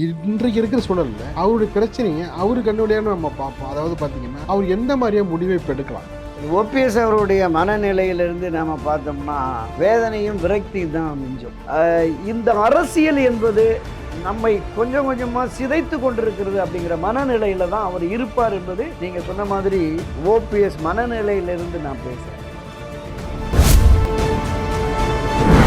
இன்றைக்கு இருக்கிற சூழல்ல அவருடைய பிரச்சனையை அவரு கண்ணுடையான நம்ம பார்ப்போம். அதாவது பார்த்தீங்கன்னா அவர் எந்த மாதிரியா முடிவை இப்ப எடுக்கலாம்? ஓபிஎஸ் அவருடைய மனநிலையிலிருந்து நாம பார்த்தோம்னா வேதனையும் விரக்தியும் தான் மிஞ்சும். இந்த அரசியல் என்பது நம்மை கொஞ்சம் கொஞ்சமாக சிதைத்து கொண்டிருக்கிறது அப்படிங்கிற மனநிலையில தான் அவர் இருப்பார் என்பது நீங்க சொன்ன மாதிரி ஓபிஎஸ் மனநிலையிலிருந்து நான் பேசுறேன்.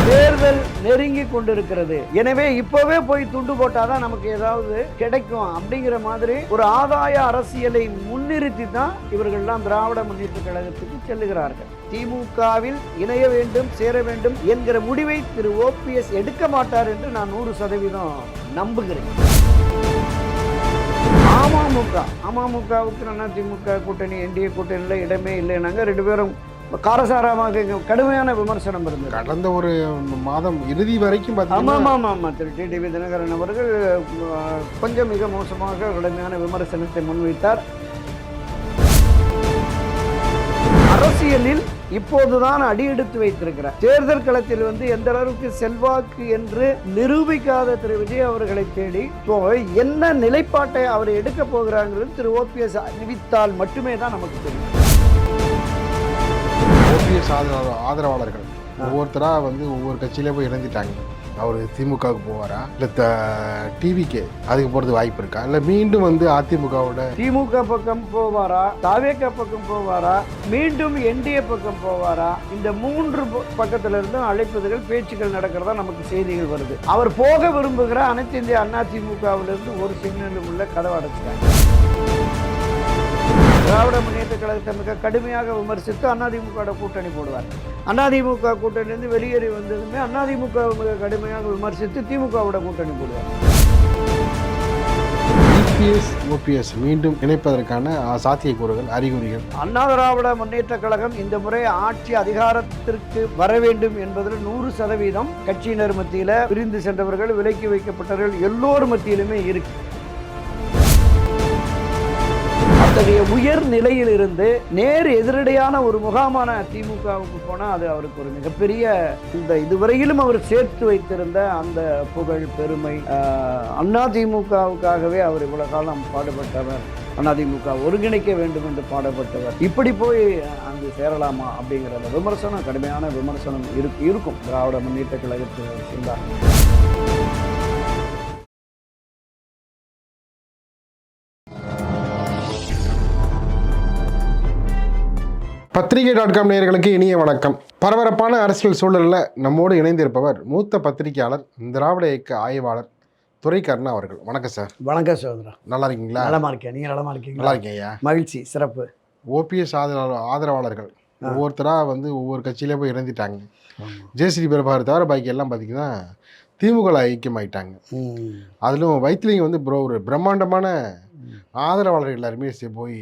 தேர்தல் நெருங்கி கொண்டிருக்கிறது. எனவே இப்பவே போய் துண்டு போட்டாதான் நமக்கு ஏதாவது கிடைக்கும் அப்படிங்கிற மாதிரி ஒரு ஆதாய அரசியலை முன்னிறுத்தி தான் இவர்கள்லாம் திராவிட முன்னேற்ற கழகத்துக்கு செல்லுகிறார்கள். திமுகவில் இணைய வேண்டும் சேர வேண்டும் என்கிற முடிவை திரு. ஓபிஎஸ் எடுக்க மாட்டார் என்று நான் நூறு சதவீதம் நம்புகிறேன். அமமுக அமமுகவுக்கு அண்ணா திமுக கூட்டணி என்டிஏ கூட்டணியில் இடமே இல்லைனாங்க ரெண்டு பேரும் காரசாரமாக கடுமையான விமர்சனம் இருந்தது. கடந்த ஒரு மாதம் இறுதி வரைக்கும் ஆமாம் பார்த்தீங்கன்னா ஆமாம் ஆமாம். திரு டிடிவி தினகரன் அவர்கள் கொஞ்சம் மிக மோசமாக கடுமையான விமர்சனத்தை முன்வைத்தார். அரசியலில் இப்போதுதான் அடியெடுத்து வைத்திருக்கிறார். தேர்தல் களத்தில் வந்து எந்த அளவுக்கு செல்வாக்கு என்று நிரூபிக்காத திரு. விஜய் அவர்களை தேடி என்ன நிலைப்பாட்டை அவர் எடுக்க போகிறாங்கிறது திரு. ஓபிஎஸ் அறிவித்தால் மட்டுமே தான் நமக்கு தெரியும். ஓபிஎஸ் ஆதரவாளர்கள். ஒவ்வொருத்தராக வந்து ஒவ்வொரு கட்சியிலே போய் இணைஞ்சிட்டாங்க. அவர் திமுகவுக்கு போவாரா? இல்லை டிவிக்கு அதுக்கு போகிறது வாய்ப்பு இருக்கா? இல்லை மீண்டும் வந்து அதிமுகவோட திமுக பக்கம் போவாரா? தாவேக பக்கம் போவாரா? மீண்டும் என்டிஏ பக்கம் போவாரா? இந்த மூன்று ப- பக்கத்துல இருந்தும் அழைப்புதல் பேச்சுக்கள் நடக்கிறதா நமக்கு செய்திகள் வருது. அவர் போக விரும்புகிற அனைத்து இந்திய அண்ணா திமுகவிலிருந்து ஒரு சிக்னல் உள்ள கதவை அடைச்சிட்டாங்க. திராவிட முன்னேற்ற கழகத்தை மிக கடுமையாக விமர்சித்து அதிமுக கூட்டணி போடுவார். அதிமுக கூட்டணியிலிருந்து வெளியேறி வந்ததுமே அதிமுக மிக கடுமையாக விமர்சித்து திமுகவோட கூட்டணி போடுவார். இபிஎஸ் ஓபிஎஸ் மீண்டும் இணைப்பதற்கான சாத்தியக்கூறுகள் அறிகுறிகள். அண்ணா திராவிட முன்னேற்ற கழகம் இந்த முறை ஆட்சி அதிகாரத்திற்கு வர வேண்டும் என்பதில் நூறு சதவீதம் கட்சியினர் மத்தியில பிரிந்து சென்றவர்கள் விலக்கி வைக்கப்பட்டவர்கள் எல்லோர் மத்தியிலுமே இருக்கு. அத்தகைய உயர் நிலையில் இருந்து நேர் எதிரடையான ஒரு முகாமான திமுகவுக்கு போனால் அது அவருக்கு ஒரு மிகப்பெரிய இந்த இதுவரையிலும் அவர் சேர்த்து வைத்திருந்த அந்த புகழ் பெருமை அண்ணா திமுகவுக்காகவே அவர் இவ்வளவு காலம் பாடுபட்டவர். அதிமுக ஒருங்கிணைக்க வேண்டும் என்று பாடப்பட்டவர் இப்படி போய் அங்கு சேரலாமா அப்படிங்கிற விமர்சனம் கடுமையான விமர்சனம் இருக்கு இருக்கும். திராவிட முன்னேற்ற கழகத்தில் சென்றார் பத்திரிகை டாட் காம் நேயர்களுக்கு இனிய வணக்கம். பரபரப்பான அரசியல் சூழலில் நம்மோடு இணைந்திருப்பவர் மூத்த பத்திரிகையாளர் திராவிட இயக்க ஆய்வாளர் துரை கருணா அவர்கள். வணக்கம் சார். வணக்கம் சகோதரா. நல்லா இருக்கீங்களா? நலமா இருக்கேன். நீங்க நலமா நல்லா இருக்கீங்களா இருக்கேன் ஐயா. மகிழ்ச்சி சிறப்பு. ஓபிஎஸ் ஆதரவு ஆதரவாளர்கள். ஒவ்வொருத்தராக வந்து ஒவ்வொரு கட்சியிலே போய் இணைந்துட்டாங்க. ஜேசிடி பிரபாகர் தவிர பாக்கி எல்லாம் பார்த்தீங்கன்னா திமுக ஐக்கியமாயிட்டாங்க. அதிலும் வைத்திலிங்க வந்து ப்ரோ ஒரு பிரம்மாண்டமான ஆதரவாளர்கள் எல்லாருமே போய்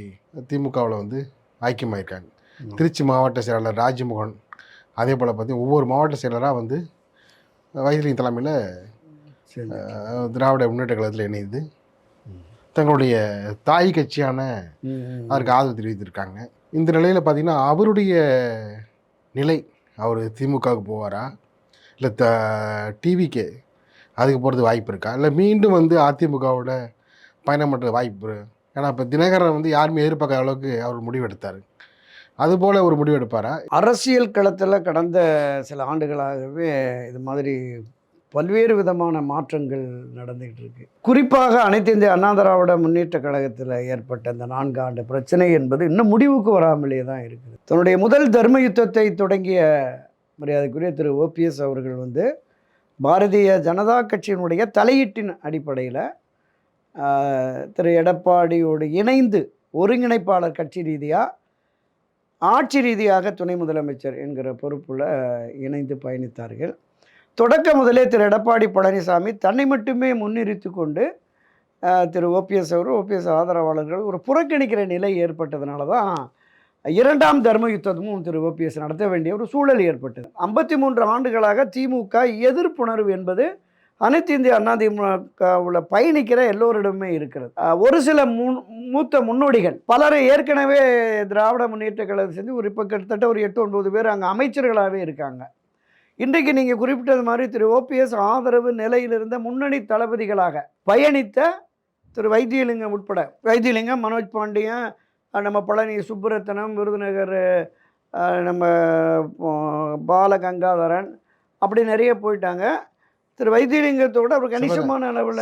திமுகவில் வந்து ஐக்கியமாயிருக்காங்க. திருச்சி மாவட்ட செயலாளர் ராஜ்மோகன் அதே போல் பார்த்தீங்கன்னா ஒவ்வொரு மாவட்ட செயலராக வந்து வைத்திலிங்க தலைமையில் திராவிட முன்னேற்ற கழகத்தில் இணைந்து தங்களுடைய தாய் கட்சியான. அதற்கு ஆதரவு தெரிவித்திருக்காங்க. இந்த நிலையில் பார்த்தீங்கன்னா அவருடைய நிலை அவர் திமுகவுக்கு போவாரா? இல்லை த டிவிக்கு அதுக்கு போகிறது வாய்ப்பு இருக்கா? இல்லை மீண்டும் வந்து அதிமுகவோட பயணம் பண்ணுற வாய்ப்பு ஏன்னா இப்போ தினகரன் வந்து யாருமே எதிர்பார்க்காத அளவுக்கு அவர் முடிவெடுத்தார். அதுபோல் ஒரு முடிவு எடுப்பாரா அரசியல் களத்தில் கடந்த சில ஆண்டுகளாகவே இது மாதிரி பல்வேறு விதமான மாற்றங்கள் நடந்துகிட்டு இருக்கு. குறிப்பாக அனைத்து இந்திய அண்ணா திராவிட முன்னேற்ற கழகத்தில் ஏற்பட்ட இந்த நான்கு ஆண்டு பிரச்சனை என்பது இன்னும் முடிவுக்கு வராமலே தான் இருக்குது. தன்னுடைய முதல் தர்ம யுத்தத்தை தொடங்கிய மரியாதைக்குரிய திரு ஓபிஎஸ் அவர்கள் வந்து பாரதிய ஜனதா கட்சியினுடைய தலையீட்டின் அடிப்படையில் திரு எடப்பாடியோடு இணைந்து ஒருங்கிணைப்பாளர் கட்சி ரீதியாக ஆட்சி ரீதியாக துணை முதலமைச்சர் என்கிற பொறுப்பில் இணைந்து பயணித்தார்கள். தொடக்க முதலே திரு. எடப்பாடி பழனிசாமி தன்னை மட்டுமே முன்னிறுத்தி கொண்டு திரு. ஓபிஎஸ் அவர் ஓபிஎஸ் ஆதரவாளர்கள் ஒரு புறக்கணிக்கிற நிலை ஏற்பட்டதுனால தான் இரண்டாம் தர்ம யுத்தமும் திரு. ஓபிஎஸ் நடத்த வேண்டிய ஒரு சூழல் ஏற்பட்டது. ஐம்பத்தி மூன்று ஆண்டுகளாக திமுக எதிர்ப்புணர்வு என்பது அனைத்து இந்திய அண்ணா திமுகவில் பயணிக்கிற எல்லோரிடமே இருக்கிறது. ஒரு சில முன் மூத்த முன்னோடிகள் பலரை ஏற்கனவே திராவிட முன்னேற்ற கழகம் செஞ்சு ஒரு இப்போ கிட்டத்தட்ட ஒரு எட்டு ஒன்பது பேர் அங்கே அமைச்சர்களாகவே இருக்காங்க. இன்றைக்கு நீங்கள் குறிப்பிட்டது மாதிரி திரு ஓபிஎஸ் ஆதரவு நிலையிலிருந்த முன்னணி தளபதிகளாக பயணித்த திரு வைத்தியலிங்கம் உட்பட வைத்தியலிங்கம் மனோஜ் பாண்டியன் நம்ம பழனி சுப்புரத்தனம் விருதுநகர் நம்ம பாலகங்காதரன் அப்படி நிறைய போயிட்டாங்க. திரு வைத்தியலிங்கத்தோட அவர் கணிசமான அளவில்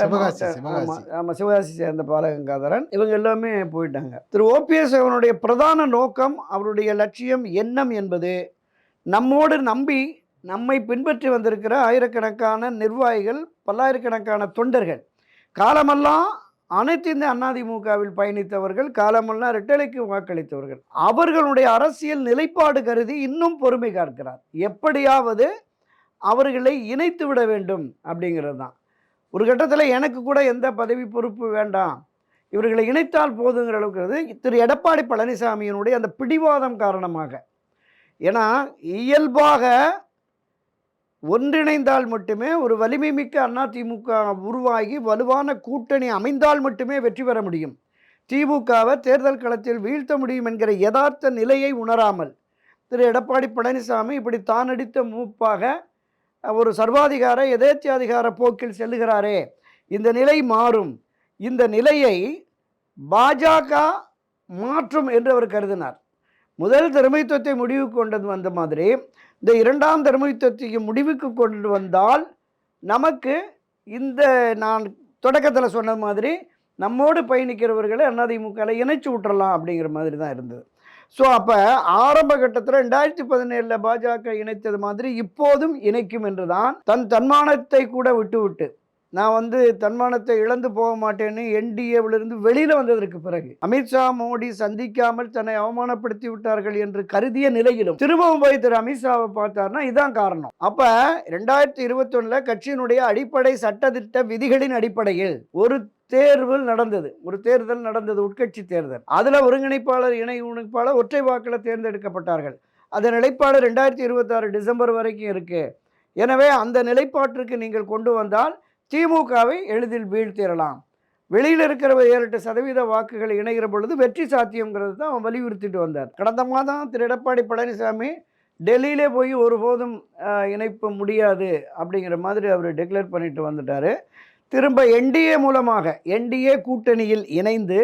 ஆமாம் சிவகாசி. சேர்ந்த பாலகங்காதரன். இவங்க எல்லாமே போயிட்டாங்க. திரு ஓபிஎஸ் அவனுடைய பிரதான நோக்கம் அவருடைய லட்சியம் எண்ணம் என்பது நம்மோடு நம்பி நம்மை பின்பற்றி வந்திருக்கிற ஆயிரக்கணக்கான நிர்வாகிகள் பல்லாயிரக்கணக்கான தொண்டர்கள். காலமெல்லாம் அனைத்து இந்த அதிமுகவில் பயணித்தவர்கள் காலமெல்லாம் ரெட்டலைக்கு வாக்களித்தவர்கள். அவர்களுடைய அரசியல் நிலைப்பாடு கருதி இன்னும் பொறுமை காக்கிறார். எப்படியாவது அவர்களை இணைத்து விட வேண்டும் அப்படிங்கிறது தான். ஒரு கட்டத்தில் எனக்கு கூட எந்த பதவி பொறுப்பு வேண்டாம். இவர்களை இணைத்தால் போதுங்கிற அளவுக்கு அது திரு. எடப்பாடி பழனிசாமியினுடைய அந்த பிடிவாதம் காரணமாக. ஏன்னா இயல்பாக ஒன்றிணைந்தால் மட்டுமே ஒரு வலிமை மிக்க அதிமுக உருவாகி வலுவான கூட்டணி அமைந்தால் மட்டுமே வெற்றி பெற முடியும். திமுகவை தேர்தல் களத்தில் வீழ்த்த முடியும் என்கிற யதார்த்த நிலையை உணராமல் திரு. எடப்பாடி பழனிசாமி இப்படி தான் அடித்த மூப்பாக ஒரு சர்வாதிகார எதேச்சாதிகார போக்கில் செல்லுகிறாரே. இந்த நிலை மாறும். இந்த நிலையை பாஜக மாற்றும் என்று அவர் கருதினார். முதல் தர்மயுத்தத்தை முடிவுக்கு கொண்டது வந்த மாதிரி இந்த இரண்டாம் தர்மயுத்தத்தையும் முடிவுக்கு கொண்டு வந்தால் நமக்கு இந்த நான் தொடக்கத்தில் சொன்ன மாதிரி நம்மோடு பயணிக்கிறவர்களை அதிமுகவில் இணைச்சு விட்டுறலாம் அப்படிங்கிற மாதிரி தான் இருந்தது. ஸோ அப்போ ஆரம்ப கட்டத்தில் ரெண்டாயிரத்தி பதினேழில் பாஜக இணைத்தது மாதிரி இப்போதும் இணைக்கும் என்று தான் தன் தன்மானத்தை கூட விட்டுவிட்டு நான் வந்து தன்மானத்தை இழந்து போக மாட்டேன்னு என்டிஏவிலிருந்து வெளியில் வந்ததற்கு பிறகு அமித்ஷா மோடி சந்திக்காமல் தன்னை அவமானப்படுத்தி விட்டார்கள் என்று கருதிய நிலையிலும் திரும்பவும் போய் திரு அமித்ஷாவை பார்த்தார்னா இதுதான் காரணம். அப்ப ரெண்டாயிரத்தி இருபத்தொன்னுல கட்சியினுடைய அடிப்படை சட்டத்திட்ட விதிகளின் அடிப்படையில் ஒரு தேர்வு நடந்தது. ஒரு தேர்தல் நடந்தது உட்கட்சி தேர்தல். அதில் ஒருங்கிணைப்பாளர் இணை ஒருங்கிணைப்பாளர் ஒற்றை வாக்கில் தேர்ந்தெடுக்கப்பட்டார்கள். அந்த நிலைப்பாடு ரெண்டாயிரத்தி இருபத்தாறு டிசம்பர் வரைக்கும் இருக்குது எனவே அந்த நிலைப்பாட்டிற்கு நீங்கள் கொண்டு வந்தால் திமுகவை எளிதில் வீழ்த்திடலாம். வெளியில் இருக்கிற ஏழு சதவீத வாக்குகள் இணைகிற பொழுது வெற்றி சாத்தியங்கிறது தான் அவன் வலியுறுத்திட்டு வந்தார். கடந்த மாதம் திரு எடப்பாடி பழனிசாமி டெல்லியிலே போய் ஒருபோதும் இணைப்பு முடியாது அப்படிங்கிற மாதிரி அவர் டிக்ளேர் பண்ணிட்டு வந்துட்டார். திரும்ப என்டிஏ மூலமாக என்டிஏ கூட்டணியில் இணைந்து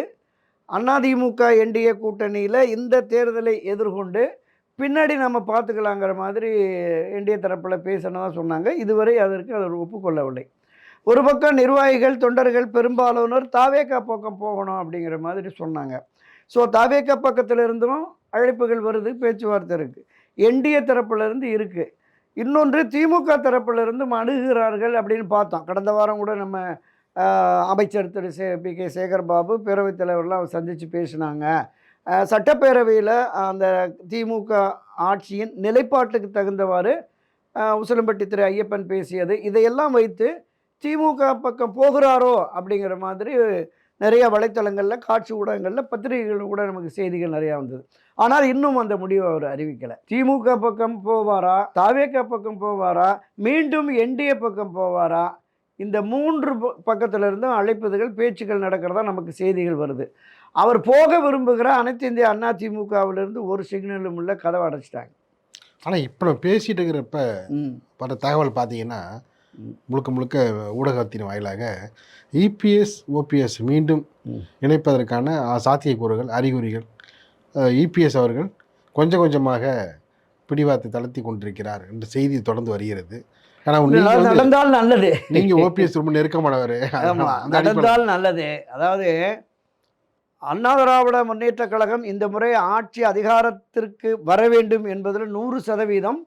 அதிமுக என்டிஏ கூட்டணியில் இந்த தேர்தலை எதிர்கொண்டு பின்னாடி நம்ம பார்த்துக்கலாங்கிற மாதிரி என்டிஏ தரப்பில் பேசணும் சொன்னாங்க. இதுவரை அதற்கு அவர் ஒப்புக்கொள்ளவில்லை. ஒரு பக்கம் நிர்வாகிகள் தொண்டர்கள் பெரும்பாலானோர் தாவேக்கா பக்கம் போகணும் அப்படிங்கிற மாதிரி சொன்னாங்க. ஸோ தாவேக்கா பக்கத்தில் இருந்தும் அழைப்புகள் வருது பேச்சுவார்த்தை இருக்குது என்டிஏ தரப்புலேருந்து இருக்குது இன்னொன்று திமுக தரப்பிலிருந்து அணுகிறார்கள் அப்படின்னு பார்த்தோம். கடந்த வாரம் கூட நம்ம அமைச்சர் திரு சே பி கே சேகர் பாபு பேரவைத் தலைவர்லாம் சந்தித்து பேசினாங்க. சட்டப்பேரவையில் அந்த திமுக ஆட்சியின் நிலைப்பாட்டுக்கு தகுந்தவாறு உசிலம்பட்டி திரு ஐயப்பன் பேசியது. இதையெல்லாம் வைத்து திமுக பக்கம் போகிறாரோ அப்படிங்கிற மாதிரி நிறைய வலைத்தளங்களில் காட்சி ஊடகங்களில் பத்திரிகைகள் கூட நமக்கு செய்திகள் நிறையா வந்தது. ஆனால் இன்னும் அந்த முடிவை அவர் அறிவிக்கலை. திமுக பக்கம் போவாரா? தாவேக பக்கம் போவாரா? மீண்டும் என்டிஏ பக்கம் போவாரா? இந்த மூன்று ப- பக்கத்துல இருந்தும் அழைப்புகள் பேச்சுக்கள் நடக்கிறதா நமக்கு செய்திகள் வருது. அவர் போக விரும்புகிற அனைத்து இந்திய அண்ணா திமுகவிலிருந்து ஒரு சிக்னலும் இல்லை கதவை அடைச்சிட்டாங்க. ஆனால் இப்போ பேசிட்டு இருக்கிறப்ப வர தகவல் பார்த்தீங்கன்னா. முழுக்க முழுக்க ஊடகத்தின் வாயிலாக இபிஎஸ் ஓபிஎஸ் மீண்டும். இணைப்பதற்கான சாத்தியக்கூறுகள் அறிகுறிகள் இபிஎஸ் அவர்கள் கொஞ்சம் கொஞ்சமாக பிடிவாதத்தை தளர்த்தி கொண்டிருக்கிறார் என்ற செய்தி தொடர்ந்து வருகிறது. நடந்தால் நல்லது. நீங்க ஓபிஎஸ் ரொம்ப நெருக்கமானவர். நடந்தால் நல்லது. அதாவது அண்ணா திராவிட முன்னேற்ற கழகம் இந்த முறை ஆட்சி அதிகாரத்திற்கு வர வேண்டும் என்பதில் நூறு சதவீதம்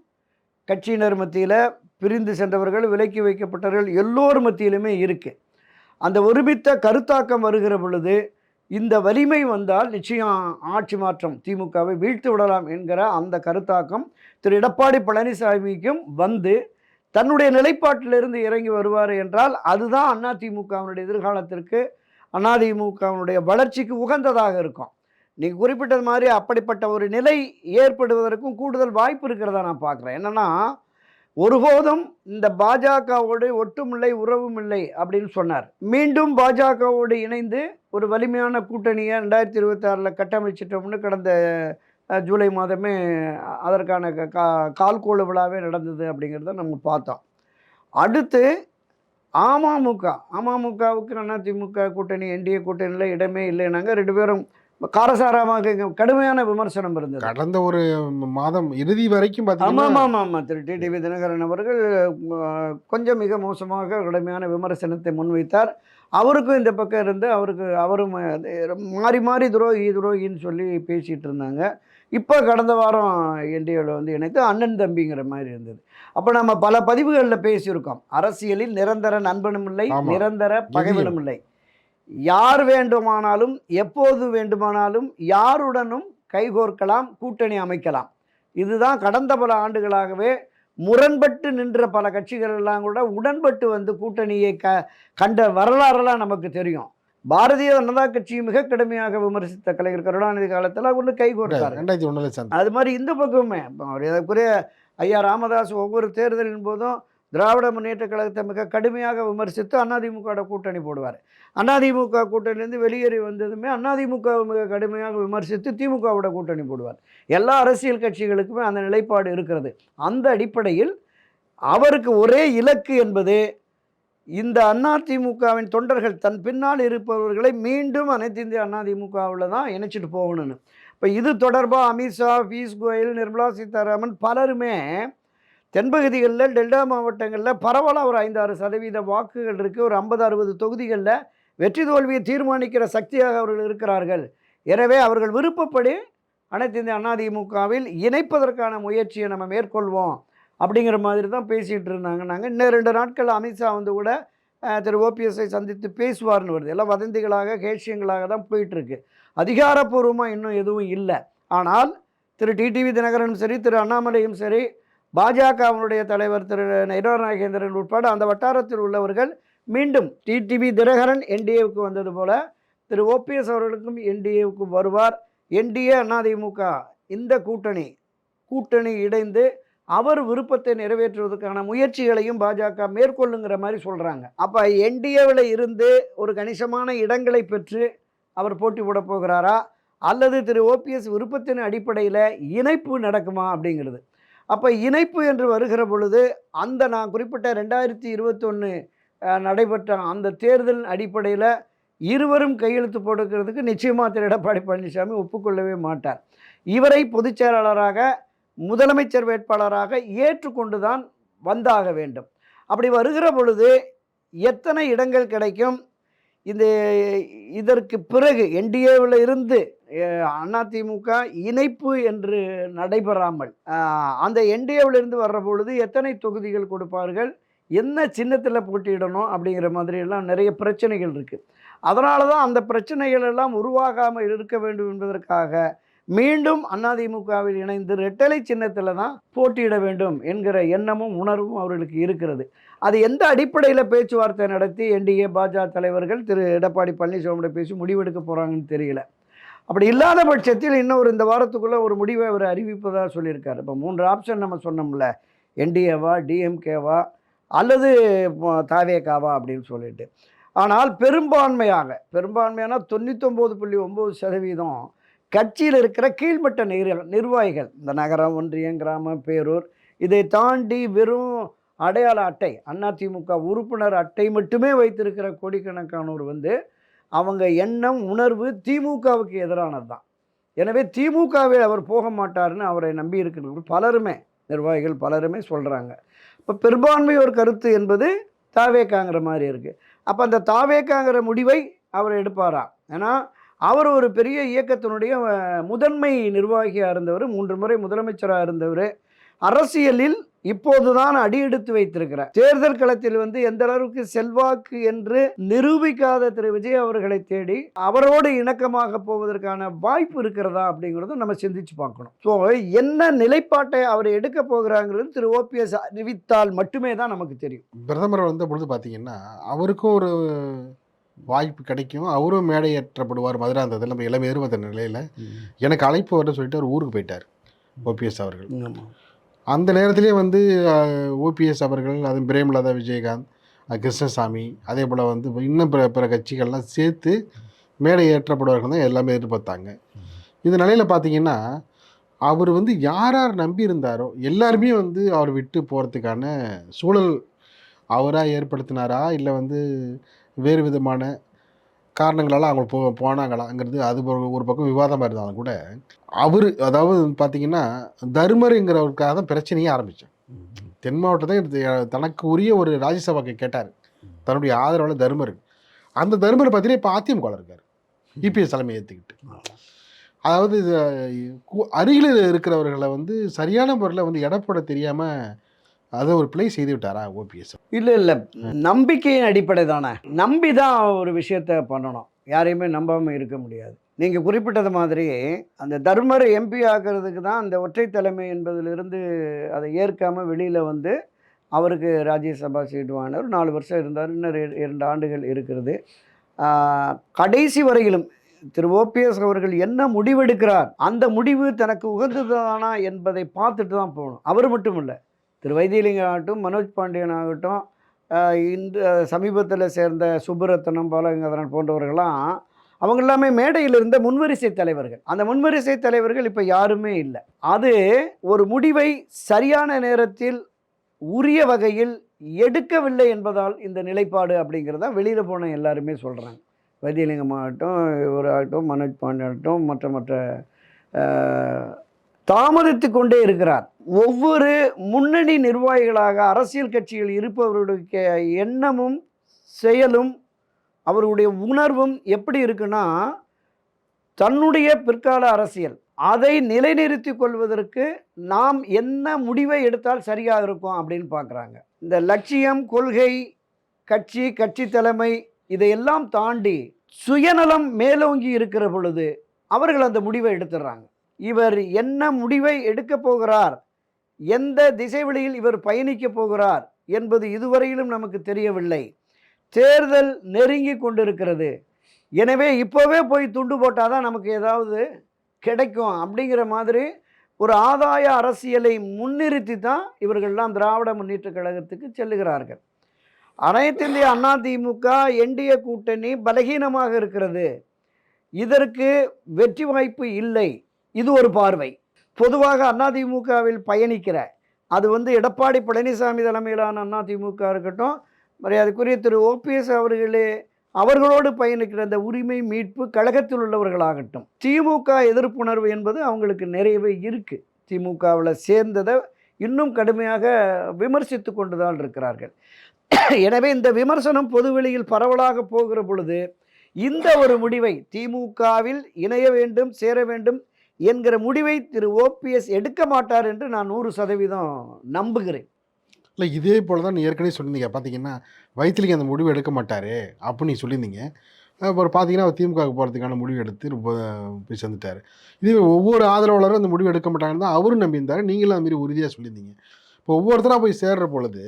கட்சியினர் மத்தியில் பிரிந்து சென்றவர்கள் விலக்கி வைக்கப்பட்டவர்கள் எல்லோர் மத்தியிலுமே இருக்கு. அந்த ஒருமித்த கருத்தாக்கம் வருகிற பொழுது இந்த வலிமை வந்தால் நிச்சயம் ஆட்சி மாற்றம் திமுகவை வீழ்த்து விடலாம் என்கிற அந்த கருத்தாக்கம் திரு எடப்பாடி பழனிசாமிக்கும் வந்து தன்னுடைய நிலைப்பாட்டிலிருந்து இறங்கி வருவார் என்றால் அதுதான் அதிமுகவினுடைய எதிர்காலத்திற்கு அதிமுகவினுடைய வளர்ச்சிக்கு உகந்ததாக இருக்கும். நீங்கள் குறிப்பிட்டது மாதிரி அப்படிப்பட்ட ஒரு நிலை ஏற்படுவதற்கும் கூடுதல் வாய்ப்பு இருக்கிறதா நான் பார்க்குறேன். என்னென்னா ஒருபோதும் இந்த பாஜகவோடு ஒட்டுமில்லை உறவும் இல்லை அப்படின்னு சொன்னார். மீண்டும் பாஜகவோடு இணைந்து ஒரு வலிமையான கூட்டணியை ரெண்டாயிரத்தி இருபத்தாறில் கட்டமைச்சிட்டோம்னு கடந்த ஜூலை மாதமே அதற்கான க- கா கால்கோள விழாவே நடந்தது அப்படிங்கிறத நம்ம பார்த்தோம். அடுத்து அமமுக. அமமுகவுக்கு அதிமுக கூட்டணி என்டிஏ கூட்டணியில் இடமே இல்லைனாங்க ரெண்டு பேரும் காரசாரமாக கடுமையான விமர்சனம் இருந்தது. கடந்த ஒரு மாதம் இறுதி வரைக்கும் ஆமாம் பார்த்தீங்கன்னா ஆமாம் ஆமாம் திரு டிடிவி தினகரன் அவர்கள் கொஞ்சம் மிக மோசமாக கடுமையான விமர்சனத்தை முன்வைத்தார். அவருக்கும் இந்த பக்கம் இருந்து அவருக்கு அவரும் மாறி மாறி துரோகி துரோகின்னு சொல்லி பேசிகிட்டு இருந்தாங்க. இப்போ கடந்த வாரம் என்டிஏவில் வந்து இணைத்து அண்ணன் தம்பிங்கிற மாதிரி இருந்தது. அப்போ நம்ம பல பதிவுகளில் பேசியிருக்கோம். அரசியலில் நிரந்தர நண்பனும் இல்லை. நிரந்தர பகைவனும் இல்லை. யார் வேண்டுமானாலும் எப்போது வேண்டுமானாலும் யாருடனும் கைகோர்க்கலாம் கூட்டணி அமைக்கலாம். இதுதான் கடந்த பல ஆண்டுகளாகவே முரண்பட்டு நின்ற பல கட்சிகள் எல்லாம் கூட உடன்பட்டு வந்து கூட்டணியை க கண்ட வரலாறெல்லாம் நமக்கு தெரியும். பாரதிய ஜனதா கட்சி மிக கடுமையாக விமர்சித்த கலைஞர் கருணாநிதி காலத்தில் ஒன்று கைகோர்த்தார். ரெண்டாயிரத்தி சந்தை அது மாதிரி இந்த பக்கமே இதற்குரிய ஐயா ராமதாஸ் ஒவ்வொரு தேர்தலின் போதும் திராவிட முன்னேற்ற கழகத்தை மிக கடுமையாக விமர்சித்து அதிமுகவோட கூட்டணி போடுவார். அதிமுக கூட்டணியிலேருந்து வெளியேறி வந்ததுமே அதிமுக மிக கடுமையாக விமர்சித்து திமுகவோட கூட்டணி போடுவார். எல்லா அரசியல் கட்சிகளுக்குமே அந்த நிலைப்பாடு இருக்கிறது. அந்த அடிப்படையில் அவருக்கு ஒரே இலக்கு என்பது இந்த அதிமுகவின் தொண்டர்கள் தன் பின்னால் இருப்பவர்களை மீண்டும் அனைத்து இந்திய அதிமுகவில் தான் இணைச்சிட்டு போகணும்னு. இப்போ இது தொடர்பாக அமித்ஷா பீஸ் கோயல் நிர்மலா சீதாராமன் பலருமே தென்பகுதிகளில் டெல்டா மாவட்டங்களில் பரவலாக ஒரு ஐந்தாறு சதவீத வாக்குகள் இருக்குது ஒரு ஐம்பது அறுபது தொகுதிகளில் வெற்றி தோல்வியை தீர்மானிக்கிற சக்தியாக அவர்கள் இருக்கிறார்கள். எனவே அவர்கள் விருப்பப்படி அனைத்து இந்திய அதிமுகவில் இணைப்பதற்கான முயற்சியை நம்ம மேற்கொள்வோம் அப்படிங்கிற மாதிரி தான் பேசிகிட்டு இருந்தாங்க. நாங்கள் இன்னும் ரெண்டு நாட்கள் அமித்ஷா வந்து கூட திரு ஓபிஎஸ்ஐ சந்தித்து பேசுவார்னு வருது. எல்லாம் வதந்திகளாக கேஷ்யங்களாக தான் போயிட்டுருக்கு அதிகாரப்பூர்வமாக இன்னும் எதுவும் இல்லை. ஆனால் திரு டிடிவி தினகரனும் சரி திரு அண்ணாமலையும் சரி பாஜகவினுடைய தலைவர் திரு நயினார் நாகேந்திரன் உட்பட அந்த வட்டாரத்தில் உள்ளவர்கள் மீண்டும் டிடிவி தினகரன் என்டிஏவுக்கு வந்தது போல திரு ஓபிஎஸ் அவர்களுக்கும் என்டிஏவுக்கு வருவார். என்டிஏ அதிமுக இந்த கூட்டணி கூட்டணி இணைந்து அவர் விருப்பத்தை நிறைவேற்றுவதற்கான முயற்சிகளையும் பாஜக மேற்கொள்ளுங்கிற மாதிரி சொல்கிறாங்க அப்போ என்டிஏவில் இருந்து ஒரு கணிசமான இடங்களை பெற்று அவர் போட்டி போட போகிறாரா? அல்லது திரு ஓபிஎஸ் விருப்பத்தின் அடிப்படையில் இணைப்பு நடக்குமா அப்படிங்கிறது. அப்போ இணைப்பு என்று வருகிற பொழுது அந்த நான் குறிப்பிட்ட ரெண்டாயிரத்தி இருபத்தொன்று நடைபெற்ற அந்த தேர்தல் அடிப்படையில் இருவரும் கையெழுத்து போடுக்கிறதுக்கு நிச்சயமாக திரு. எடப்பாடி பழனிசாமி ஒப்புக்கொள்ளவே மாட்டார். இவரை பொதுச் செயலாளராக முதலமைச்சர் வேட்பாளராக ஏற்றுக்கொண்டு தான் வந்தாக வேண்டும். அப்படி வருகிற பொழுது எத்தனை இடங்கள் கிடைக்கும்? இந்த இதற்கு பிறகு என்டிஏவில் இருந்து அதிமுக இணைப்பு என்று நடைபெறாமல் அந்த என்டிஏவிலிருந்து வர்ற பொழுது எத்தனை தொகுதிகள் கொடுப்பார்கள் என்ன சின்னத்தில் போட்டியிடணும் அப்படிங்கிற மாதிரியெல்லாம் நிறைய பிரச்சனைகள் இருக்குது அதனால தான் அந்த பிரச்சனைகள் எல்லாம் உருவாகாமல் இருக்க வேண்டும் என்பதற்காக மீண்டும் அதிமுகவில் இணைந்து ரெட்டலை சின்னத்தில் தான் போட்டியிட வேண்டும் என்கிற எண்ணமும் உணர்வும் அவர்களுக்கு இருக்கிறது. அது எந்த அடிப்படையில் பேச்சுவார்த்தை நடத்தி என்டிஏ பாஜக தலைவர்கள் திரு எடப்பாடி பழனிசாமியோட பேசி முடிவெடுக்க போகிறாங்கன்னு தெரியல. அப்படி இல்லாத பட்சத்தில் இன்னும் ஒரு இந்த வாரத்துக்குள்ளே ஒரு முடிவை அவர் அறிவிப்பதாக சொல்லியிருக்கார். இப்போ மூன்று ஆப்ஷன் நம்ம சொன்னோம்ல என்டிஏவா டிஎம்கேவா அல்லது தாவேகாவா அப்படின்னு சொல்லிட்டு. ஆனால் பெரும்பான்மையாக பெரும்பான்மையான தொண்ணூத்தொம்பது புள்ளி ஒம்பது சதவீதம் கட்சியில் இருக்கிற கீழ்மட்ட நிர் நிர்வாகிகள் இந்த நகரம் ஒன்றியம் கிராமம் பேரூர் இதை தாண்டி வெறும் அடையாள அட்டை அதிமுக உறுப்பினர் அட்டை மட்டுமே வைத்திருக்கிற கோடிக்கணக்கானோர் வந்து அவங்க எண்ணம் உணர்வு திமுகவுக்கு எதிரானது தான் எனவே திமுகவில் அவர் போக மாட்டார்னு அவரை நம்பி இருக்கிறவர்கள் பலருமே நிர்வாகிகள் பலருமே சொல்கிறாங்க இப்போ பெரும்பான்மையோர் கருத்து என்பது தாவேக்காங்கிற மாதிரி இருக்குது அப்போ அந்த தாவேக்காங்கிற முடிவை அவர் எடுப்பாரா? ஏன்னா அவர் ஒரு பெரிய இயக்கத்தினுடைய முதன்மை நிர்வாகியாக இருந்தவர் மூன்று முறை முதலமைச்சராக இருந்தவர். அரசியலில் இப்போதுதான் அடியெடுத்து வைத்திருக்கிறார். தேர்தல் களத்தில் வந்து எந்த அளவுக்கு செல்வாக்கு என்று நிரூபிக்காத திரு விஜய் அவர்களை தேடி அவரோடு இணக்கமாக போவதற்கான வாய்ப்பு இருக்கிறதா அப்படிங்கிறத நம்ம சிந்திச்சு பார்க்கணும். ஸோ என்ன நிலைப்பாட்டை அவர் எடுக்க போகிறாங்கிறது திரு ஓபிஎஸ் அறிவித்தால் மட்டுமே தான் நமக்கு தெரியும். பிரதமர் வந்த பொழுது பார்த்தீங்கன்னா அவருக்கும் ஒரு வாய்ப்பு கிடைக்கும். அவரும் மேடையேற்றப்படுவார் மதுராந்தகத்தில் நம்ம இளம் நிலையில். எனக்கு அழைப்பு வர சொல்லிட்டு அவர் ஊருக்கு போயிட்டார். ஓபிஎஸ் அவர்கள். அந்த நேரத்திலே வந்து ஓபிஎஸ் அவர்கள் அதுவும் பிரேமலதா விஜயகாந்த் கிருஷ்ணசாமி அதே போல் வந்து இன்னும் பிற பிற கட்சிகள்லாம் சேர்த்து மேடை ஏற்றப்படுவார்கள் தான் எல்லாமே எதிர்பார்த்தாங்க. இந்த நிலையில் பார்த்தீங்கன்னா அவர் வந்து யார் யார் நம்பி இருந்தாரோ எல்லாருமே வந்து அவர் விட்டு போகிறதுக்கான சூழல் அவராக ஏற்படுத்தினாரா இல்லை வந்து வேறு விதமான காரணங்களால் அவங்க போ போனாங்களாங்கிறது அது ஒரு பக்கம் விவாதமாக இருந்தாலும் கூட அவர் அதாவது பார்த்தீங்கன்னா தர்மருங்கிறவருக்காக தான் பிரச்சனையே ஆரம்பித்தோம் தென் மாவட்டத்தை தனக்கு உரிய ஒரு ராஜ்யசபாக்கு கேட்டார். தன்னுடைய ஆதரவாளர் தர்மர். அந்த தர்மர் பார்த்தீங்கன்னா இப்போ அதிமுக இருக்கார். இபிஎஸ் தலைமை ஏற்றுக்கிட்டு அதாவது அருகில் இருக்கிறவர்களை வந்து சரியான முறையில் வந்து எடப்பட தெரியாமல் அதை ஒரு பிளே செய்து விட்டாரா ஓபிஎஸ்? இல்லை இல்லை. நம்பிக்கையின் அடிப்படை தானே. நம்பி தான் ஒரு விஷயத்த பண்ணணும். யாரையுமே நம்பாமல் இருக்க முடியாது. நீங்கள் குறிப்பிட்டது மாதிரி அந்த தர்மர் எம்பி ஆகிறதுக்கு தான் அந்த ஒற்றை தலைமை என்பதிலிருந்து அதை ஏற்காமல் வெளியில் வந்து அவருக்கு ராஜ்யசபா சீட் வாங்கினார். நாலு வருஷம் இருந்தார். இன்னும் இரண்டு ஆண்டுகள் இருக்கிறது. கடைசி வரையிலும் திரு ஓபிஎஸ் அவர்கள் என்ன முடிவெடுக்கிறார்? அந்த முடிவு தனக்கு உகந்ததானா என்பதை பார்த்துட்டு தான் போகணும். அவர் மட்டும் இல்லை திரு வைத்தியலிங்கம் ஆகட்டும் மனோஜ் பாண்டியன் ஆகட்டும் இந்த சமீபத்தில் சேர்ந்த சுப்புரத்னம் பாலகங்கதரன் போன்றவர்கள்லாம் அவங்க எல்லாமே மேடையில் இருந்த முன்வரிசை தலைவர்கள். அந்த முன்வரிசை தலைவர்கள் இப்போ யாருமே இல்லை. அது ஒரு முடிவை சரியான நேரத்தில் உரிய வகையில் எடுக்கவில்லை என்பதால் இந்த நிலைப்பாடு அப்படிங்கிறத வெளியில் போன எல்லாருமே சொல்கிறாங்க வைத்தியலிங்கம் ஆகட்டும் இவராகட்டும் மனோஜ் பாண்டியன் ஆகட்டும் மற்ற மற்ற தாமதித்து கொண்டே இருக்கிறார். ஒவ்வொரு முன்னணி நிர்வாகிகளாக அரசியல் கட்சிகள் இருப்பவர்களுடைய எண்ணமும் செயலும் அவர்களுடைய உணர்வும் எப்படி இருக்குன்னா தன்னுடைய பிற்கால அரசியல். அதை நிலைநிறுத்திக் கொள்வதற்கு நாம் என்ன முடிவை எடுத்தால் சரியாக இருக்கும் அப்படின்னு பார்க்குறாங்க. இந்த லட்சியம் கொள்கை கட்சி கட்சி தலைமை இதையெல்லாம் தாண்டி சுயநலம் மேலோங்கி இருக்கிற பொழுது அவர்கள் அந்த முடிவை எடுத்துடுறாங்க. இவர் என்ன முடிவை எடுக்கப் போகிறார்? எந்த திசைவெளியில் இவர் பயணிக்கப் போகிறார்? என்பது இதுவரையிலும் நமக்கு தெரியவில்லை. தேர்தல் நெருங்கி கொண்டிருக்கிறது. எனவே இப்போவே போய் துண்டு போட்டால் தான் நமக்கு ஏதாவது கிடைக்கும் அப்படிங்கிற மாதிரி ஒரு ஆதாய அரசியலை முன்னிறுத்தி தான் இவர்கள்லாம் திராவிட முன்னேற்றக் கழகத்துக்கு செல்லுகிறார்கள். அனைத்து இந்திய அண்ணா திமுக என்டிஏ கூட்டணி பலகீனமாக இருக்கிறது. இதற்கு வெற்றி வாய்ப்பு இல்லை. இது ஒரு பார்வை. பொதுவாக அதிமுகவில் பயணிக்கிற அது வந்து எடப்பாடி பழனிசாமி தலைமையிலான அதிமுக இருக்கட்டும் மரியாதைக்குரிய திரு ஓபிஎஸ் அவர்களே அவர்களோடு பயணிக்கிற அந்த உரிமை மீட்பு கழகத்தில் உள்ளவர்களாகட்டும் திமுக எதிர்ப்புணர்வு என்பது அவங்களுக்கு நிறையவே இருக்குது திமுகவில் சேர்ந்ததை இன்னும் கடுமையாக விமர்சித்து கொண்டுதான் இருக்கிறார்கள். எனவே இந்த விமர்சனம் பொதுவெளியில் பரவலாக போகிற பொழுது இந்த ஒரு முடிவை திமுகவில் இணைய வேண்டும் சேர வேண்டும் என்கிற முடிவை திரு ஓபிஎஸ் எடுக்க மாட்டார் என்று நான் நூறு சதவீதம் நம்புகிறேன். இல்லை இதே போல் தான் நீ ஏற்கனவே சொல்லியிருந்தீங்க. பார்த்தீங்கன்னா வயிற்றுலிங்க அந்த முடிவு எடுக்க மாட்டார் அப்படின்னு நீ சொல்லியிருந்தீங்க. அப்புறம் பார்த்தீங்கன்னா அவர் திமுகவுக்கு போகிறதுக்கான முடிவு எடுத்து ரொம்ப போய் சேர்ந்துட்டார். இதே ஒவ்வொரு ஆதரவாளரும் அந்த முடிவு எடுக்க மாட்டாங்கன்னு தான் அவரும் நம்பியிருந்தார். நீங்களும் அதுமாரி உறுதியாக சொல்லியிருந்தீங்க. இப்போ ஒவ்வொருத்தராக போய் சேர்ற பொழுது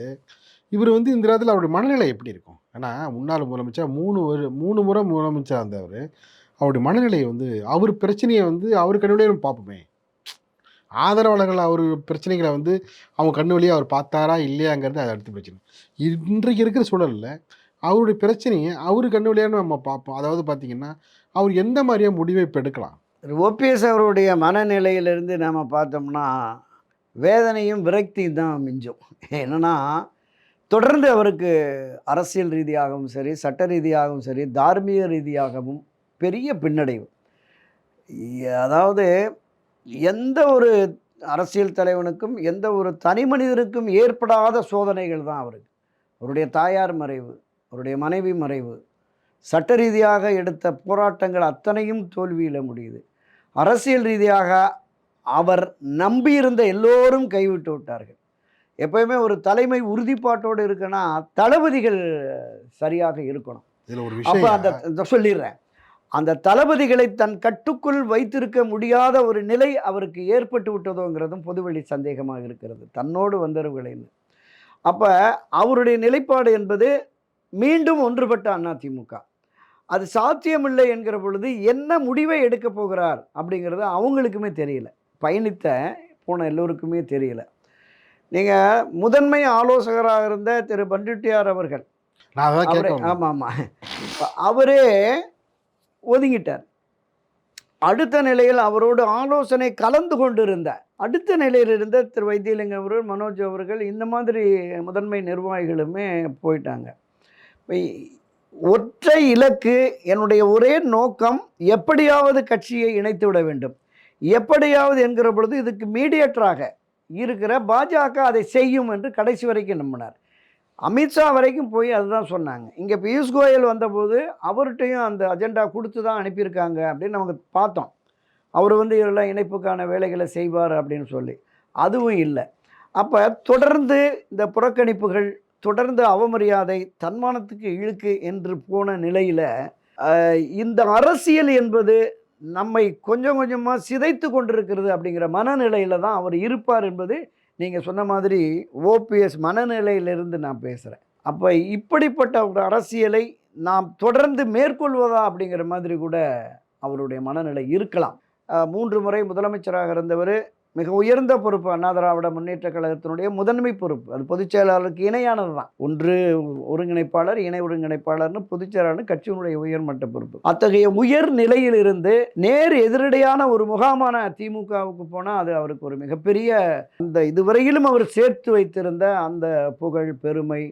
இவர் வந்து இந்த நேரத்தில் அவருடைய மனநிலை எப்படி இருக்கும்? ஏன்னா முன்னாள் முதலமைச்சர் மூணு ஒரு மூணு முறை முதலமைச்சர் இருந்தவர் அவருடைய மனநிலையை வந்து அவர் பிரச்சனையை வந்து அவர் கண்ணுடைய பார்ப்போமே. ஆதரவாளர்கள் அவர் பிரச்சனைகளை வந்து அவங்க கண்ணு வழியாக அவர் பார்த்தாரா இல்லையாங்கிறது அது அடுத்த பிரச்சனை. இன்றைக்கு இருக்கிற சூழலில் அவருடைய பிரச்சனையை அவர் கண்ணு வழியாக நம்ம பார்ப்போம். அதாவது பார்த்திங்கன்னா அவர் எந்த மாதிரியான முடிவை இப்போ எடுக்கலாம் ஓபிஎஸ் அவருடைய மனநிலையிலிருந்து நாம் பார்த்தோம்னா வேதனையும் விரக்தியும் தான் மிஞ்சும். என்னென்னா தொடர்ந்து அவருக்கு அரசியல் ரீதியாகவும் சரி சட்ட ரீதியாகவும் சரி தார்மீக ரீதியாகவும் பெரிய பின்னடைவு. அதாவது எந்த ஒரு அரசியல் தலைவனுக்கும் எந்த ஒரு தனி மனிதனுக்கும் ஏற்படாத சோதனைகள் தான் அவருக்கு. அவருடைய தாயார் மறைவு அவருடைய மனைவி மறைவு சட்ட ரீதியாக எடுத்த போராட்டங்கள் அத்தனையும் தோல்வியில் முடியுது. அரசியல் ரீதியாக அவர் நம்பியிருந்த எல்லோரும் கைவிட்டு விட்டார்கள். எப்பயுமே ஒரு தலைமை உறுதிப்பாட்டோடு இருக்குன்னா தளபதிகள் சரியாக இருக்கணும். அப்போ அந்த சொல்லிடுறேன். அந்த தளபதிகளை தன் கட்டுக்குள் வைத்திருக்க முடியாத ஒரு நிலை அவருக்கு ஏற்பட்டு விட்டதோங்கிறதும் பொதுவெளி சந்தேகமாக இருக்கிறது. தன்னோடு வந்தவர்களைன்னு அப்போ அவருடைய நிலைப்பாடு என்பது மீண்டும் ஒன்றுபட்ட அதிமுக. அது சாத்தியமில்லை என்கிற பொழுது என்ன முடிவை எடுக்க போகிறார் அப்படிங்கிறது அவங்களுக்குமே தெரியல. பயணித்த போன எல்லோருக்குமே தெரியல. நீங்கள் முதன்மை ஆலோசகராக இருந்த திரு பண்டுட்டியார் அவர்கள். ஆமாம் ஆமாம். அவரே ஒதுங்கிட்டார். அடுத்த நிலையில் அவரோடு ஆலோசனை கலந்து கொண்டிருந்த அடுத்த நிலையில் இருந்த திரு வைத்தியலிங்கம் அவர்கள் மனோஜ் அவர்கள் இந்த மாதிரி முதன்மை நிர்வாகிகளுமே போயிட்டாங்க. ஒற்றை இலக்கு என்னுடைய ஒரே நோக்கம் எப்படியாவது கட்சியை இணைத்து விட வேண்டும். எப்படியாவது என்கிற பொழுது இதுக்கு மீடியேட்டராக இருக்கிற பாஜக அதை செய்யும் என்று கடைசி வரைக்கும் நம்பினார். அமித்ஷா வரைக்கும் போய் அதுதான் சொன்னாங்க. இங்கே பியூஷ் கோயல் வந்தபோது அவர்கிட்டையும் அந்த அஜெண்டா கொடுத்து தான் அனுப்பியிருக்காங்க அப்படின்னு நமக்கு பார்த்தோம். அவர் வந்து இதெல்லாம் இணைப்புக்கான வேலைகளை செய்வார் அப்படின்னு சொல்லி. அதுவும் இல்லை. அப்போ தொடர்ந்து இந்த புறக்கணிப்புகள் தொடர்ந்து அவமரியாதை தன்மானத்துக்கு இழுக்கு என்று போன நிலையில் இந்த அரசியல் என்பது நம்மை கொஞ்சம் கொஞ்சமாக சிதைத்து கொண்டிருக்கிறது அப்படிங்கிற மனநிலையில் தான் அவர் இருப்பார் என்பது நீங்கள் சொன்ன மாதிரி ஓபிஎஸ் மனநிலையிலிருந்து நான் பேசுகிறேன் அப்போ இப்படிப்பட்ட ஒரு அரசியலை நாம் தொடர்ந்து மேற்கொள்வதா அப்படிங்கிற மாதிரி கூட அவருடைய மனநிலை இருக்கலாம். மூன்று முறை முதலமைச்சராக இருந்தவர் மிக உயர்ந்த பொறுப்பு அண்ணா திராவிட முன்னேற்ற கழகத்தினுடைய முதன்மை பொறுப்பு. அது பொதுச் செயலாளருக்கு இணையானது தான். ஒன்று ஒருங்கிணைப்பாளர் இணை ஒருங்கிணைப்பாளர்னு பொதுச் செயலாளர் கட்சியினுடைய உயர்மட்ட பொறுப்பு. அத்தகைய உயர் நிலையிலிருந்து நேர் எதிரடையான ஒரு முகாமான திமுகவுக்கு போனால் அது அவருக்கு ஒரு மிகப்பெரிய அந்த இதுவரையிலும் அவர் சேர்த்து வைத்திருந்த அந்த புகழ் பெருமை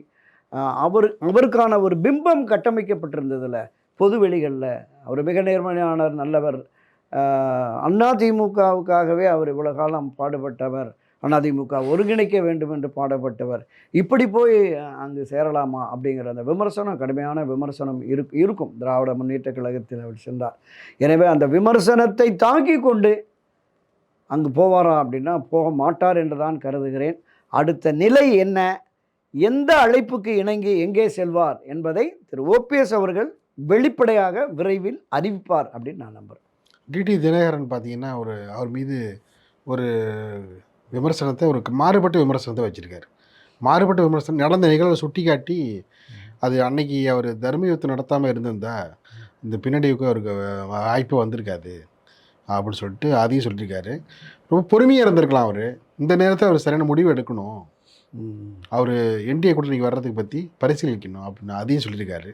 அவர் அவருக்கான ஒரு பிம்பம் கட்டமைக்கப்பட்டிருந்ததில் பொது வெளிகளில். அவர் மிக நேர்மையானவர் நல்லவர் அண்ணா திமுகவுக்காகவே அவர் இவ்வளோ காலம் பாடுபட்டவர். அதிமுக ஒருங்கிணைக்க வேண்டும் என்று பாடப்பட்டவர் இப்படி போய் அங்கு சேரலாமா அப்படிங்கிற அந்த விமர்சனம் கடுமையான விமர்சனம் இரு இருக்கும். திராவிட முன்னேற்ற கழகத்தில் அவர் சென்றார். எனவே அந்த விமர்சனத்தை தாங்கி கொண்டு அங்கு போவாரா அப்படின்னா போக மாட்டார் என்று தான் கருதுகிறேன். அடுத்த நிலை என்ன? எந்த அழைப்புக்கு இணங்கி எங்கே செல்வார் என்பதை திரு ஓபிஎஸ் அவர்கள் வெளிப்படையாக விரைவில் அறிவிப்பார் அப்படின்னு நான் நம்புகிறேன் டிடி தினகரன் பார்த்தீங்கன்னா ஒரு அவர் மீது ஒரு விமர்சனத்தை ஒரு மாறுபட்ட விமர்சனத்தை வச்சுருக்காரு. மாறுபட்ட விமர்சனம் நடந்த நிகழ்வை சுட்டி காட்டி அது அன்னைக்கு அவர் தர்மயுத்தம் நடத்தாமல் இருந்திருந்தா இந்த பின்னடைவுக்கு அவருக்கு வாய்ப்பு வந்திருக்காது அப்படின்னு சொல்லிட்டு அதையும் சொல்லியிருக்காரு ரொம்ப பொறுமையாக இருந்திருக்கலாம் அவர். இந்த நேரத்தில் அவர் சரியான முடிவு எடுக்கணும். அவர் என்டிஏ கூட்டணிக்கு வர்றதுக்கு பற்றி பரிசீலிக்கணும் அப்படின்னு அதையும் சொல்லியிருக்காரு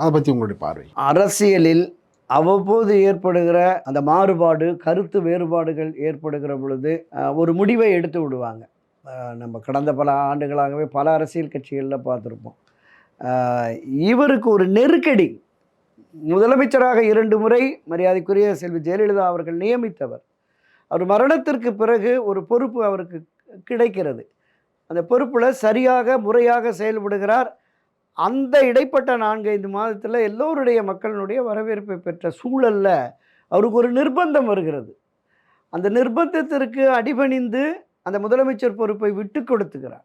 அதை பற்றி உங்களுடைய பார்வை. அரசியலில் அவ்வப்போது ஏற்படுகிற அந்த மாறுபாடு கருத்து வேறுபாடுகள் ஏற்படுகிற பொழுது ஒரு முடிவை எடுத்து விடுவாங்க. நம்ம கடந்த பல ஆண்டுகளாகவே பல அரசியல் கட்சிகளில் பார்த்துருப்போம். இவருக்கு ஒரு நெருக்கடி. முதலமைச்சராக இரண்டு முறை மரியாதைக்குரிய செல்வி ஜெயலலிதா அவர்கள் நியமித்தவர். அவர் மரணத்திற்கு பிறகு ஒரு பொறுப்பு அவருக்கு கிடைக்கிறது. அந்த பொறுப்பில் சரியாக முறையாக செயல்படுகிறார். அந்த இடைப்பட்ட நான்கு ஐந்து மாதத்தில் எல்லோருடைய மக்களினுடைய வரவேற்பை பெற்ற சூழலில் அவருக்கு ஒரு நிர்பந்தம் வருகிறது. அந்த நிர்பந்தத்திற்கு அடிபணிந்து அந்த முதலமைச்சர் பொறுப்பை விட்டு கொடுத்துக்கிறார்.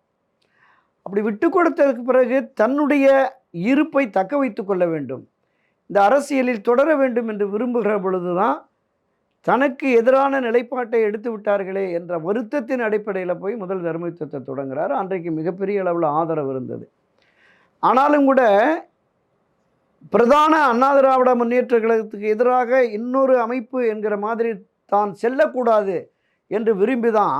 அப்படி விட்டு கொடுத்ததுக்கு பிறகு தன்னுடைய இருப்பை தக்க வைத்து கொள்ள வேண்டும். இந்த அரசியலில் தொடர வேண்டும் என்று விரும்புகிற பொழுதுதான் தனக்கு எதிரான நிலைப்பாட்டை எடுத்து விட்டார்களே என்ற வருத்தத்தின் அடிப்படையில் போய் முதல் தர்மயுத்தத்தை தொடங்குகிறார் தொடங்குறார். அன்றைக்கு மிகப்பெரிய அளவில் ஆதரவு இருந்தது. ஆனாலும் கூட பிரதான அண்ணா திராவிட முன்னேற்ற கழகத்துக்கு எதிராக இன்னொரு அமைப்பு என்கிற மாதிரி தான் செல்லக்கூடாது என்று விரும்பி தான்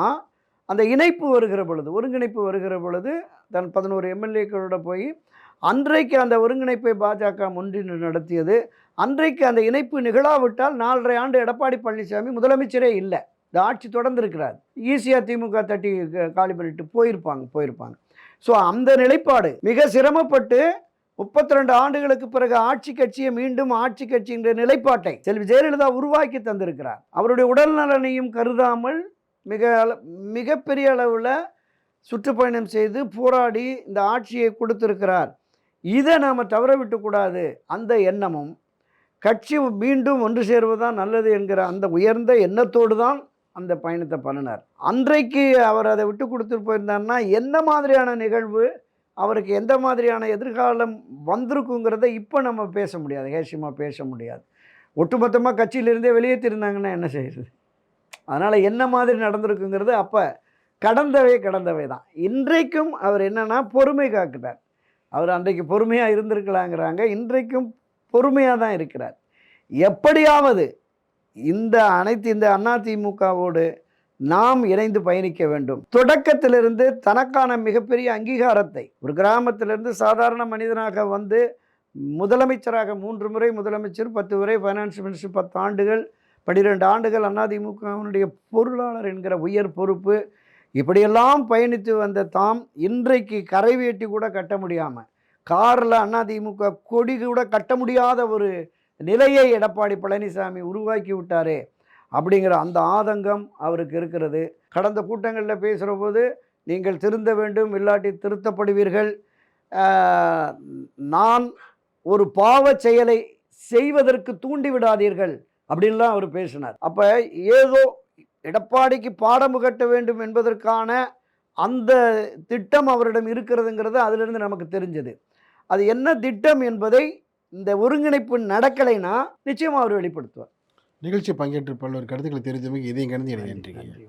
அந்த இணைப்பு வருகிற பொழுது ஒருங்கிணைப்பு வருகிற பொழுது தன் பதினோரு எம்எல்ஏக்களோட போய் அன்றைக்கு அந்த ஒருங்கிணைப்பை பாஜக முன்னின்று நடத்தியது. அன்றைக்கு அந்த இணைப்பு நிகழாவிட்டால் நாலரை ஆண்டு எடப்பாடி பழனிசாமி முதலமைச்சரே இல்லை. இந்த ஆட்சி தொடர்ந்துருக்கிறார். ஈஸியாக திமுக தட்டி காலி பண்ணிட்டு போயிருப்பாங்க போயிருப்பாங்க. ஸோ அந்த நிலைப்பாடு மிக சிரமப்பட்டு முப்பத்தி ரெண்டு ஆண்டுகளுக்கு பிறகு ஆட்சி கட்சியை மீண்டும் ஆட்சி கட்சி என்ற நிலைப்பாட்டை செல்வி ஜெயலலிதா உருவாக்கி தந்திருக்கிறார். அவருடைய உடல் நலனையும் கருதாமல் மிக அள- மிகப்பெரிய அளவில் சுற்றுப்பயணம் செய்து போராடி இந்த ஆட்சியை கொடுத்திருக்கிறார். இதை நாம் தவற விட்டுக்கூடாது. அந்த எண்ணமும் கட்சி மீண்டும் ஒன்று சேர்வதுதான் நல்லது என்கிற அந்த உயர்ந்த எண்ணத்தோடு தான் அந்த பயணத்தை பண்ணினார். அன்றைக்கு அவர் அதை விட்டு கொடுத்துட்டு போயிருந்தாருன்னா என்ன மாதிரியான நிகழ்வு அவருக்கு எந்த மாதிரியான எதிர்காலம் வந்திருக்குங்கிறத இப்போ நம்ம பேச முடியாது ஹேஷியமாக பேச முடியாது. ஒட்டுமொத்தமாக கட்சியிலிருந்தே வெளியேற்றிருந்தாங்கன்னா என்ன செய்யுது அதனால் என்ன மாதிரி நடந்திருக்குங்கிறது அப்போ கடந்தவை கடந்தவை தான். இன்றைக்கும் அவர் என்னன்னா பொறுமை காக்கிறார். அவர் அன்றைக்கு பொறுமையாக இருந்திருக்கலாங்கிறாங்க இன்றைக்கும் பொறுமையாக தான் இருக்கிறார். எப்படியாவது இந்த அனைத்து இந்த அதிமுகவோடு நாம் இணைந்து பயணிக்க வேண்டும். தொடக்கத்திலிருந்து தனக்கான மிகப்பெரிய அங்கீகாரத்தை ஒரு கிராமத்திலிருந்து சாதாரண மனிதனாக வந்து முதலமைச்சராக மூன்று முறை முதலமைச்சர் பத்து முறை ஃபைனான்ஸ் மினிஸ்டர் பத்து ஆண்டுகள் பன்னிரெண்டு ஆண்டுகள் அதிமுகவினுடைய பொருளாளர் என்கிற உயர் பொறுப்பு. இப்படியெல்லாம் பயணித்து வந்த தாம் இன்றைக்கு கரை வேட்டி கூட கட்ட முடியாமல் காரில் அதிமுக கொடி கூட கட்ட முடியாத ஒரு நிலையை எடப்பாடி பழனிசாமி உருவாக்கி விட்டாரே அப்படிங்கிற அந்த ஆதங்கம் அவருக்கு இருக்கிறது. கடந்த கூட்டங்களில் பேசுகிற போது நீங்கள் திருந்த வேண்டும் இல்லாட்டி திருத்தப்படுவீர்கள். நான் ஒரு பாவச் செயலை செய்வதற்கு தூண்டி விடாதீர்கள் அப்படின்லாம் அவர் பேசினார். அப்போ ஏதோ எடப்பாடிக்கு பாடம் கட்ட வேண்டும் என்பதற்கான அந்த திட்டம் அவரிடம் இருக்கிறதுங்கிறது அதிலிருந்து நமக்கு தெரிஞ்சது. அது என்ன திட்டம் என்பதை இந்த ஒருங்கிணைப்பு நடக்கலைன்னா நிச்சயமாக அவர் வெளிப்படுத்துவார். நிகழ்ச்சி பங்கேற்று பல்வேறு கருத்துக்களை தெரிஞ்சவங்க இதையும் நன்றிங்க நன்றி.